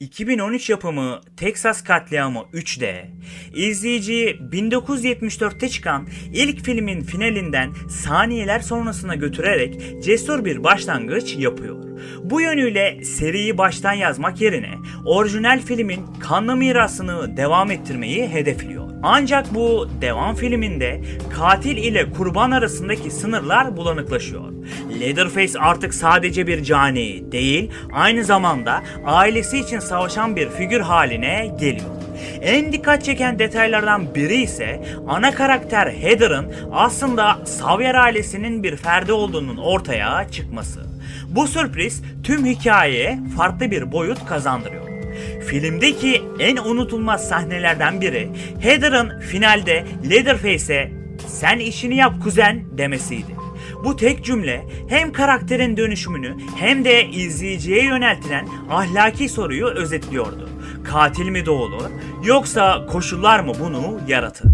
2013 yapımı Texas Katliamı 3'de izleyiciyi 1974'te çıkan ilk filmin finalinden saniyeler sonrasına götürerek cesur bir başlangıç yapıyor. Bu yönüyle seriyi baştan yazmak yerine orijinal filmin kanlı mirasını devam ettirmeyi hedefliyor. Ancak bu devam filminde katil ile kurban arasındaki sınırlar bulanıklaşıyor. Leatherface artık sadece bir cani değil, aynı zamanda ailesi için savaşan bir figür haline geliyor. En dikkat çeken detaylardan biri ise ana karakter Heather'ın aslında Sawyer ailesinin bir ferdi olduğunun ortaya çıkması. Bu sürpriz tüm hikayeye farklı bir boyut kazandırıyor. Filmdeki en unutulmaz sahnelerden biri Heather'ın finalde Leatherface'e sen işini yap kuzen demesiydi. Bu tek cümle hem karakterin dönüşümünü hem de izleyiciye yöneltilen ahlaki soruyu özetliyordu. Katil mi doğulur yoksa koşullar mı bunu yaratır?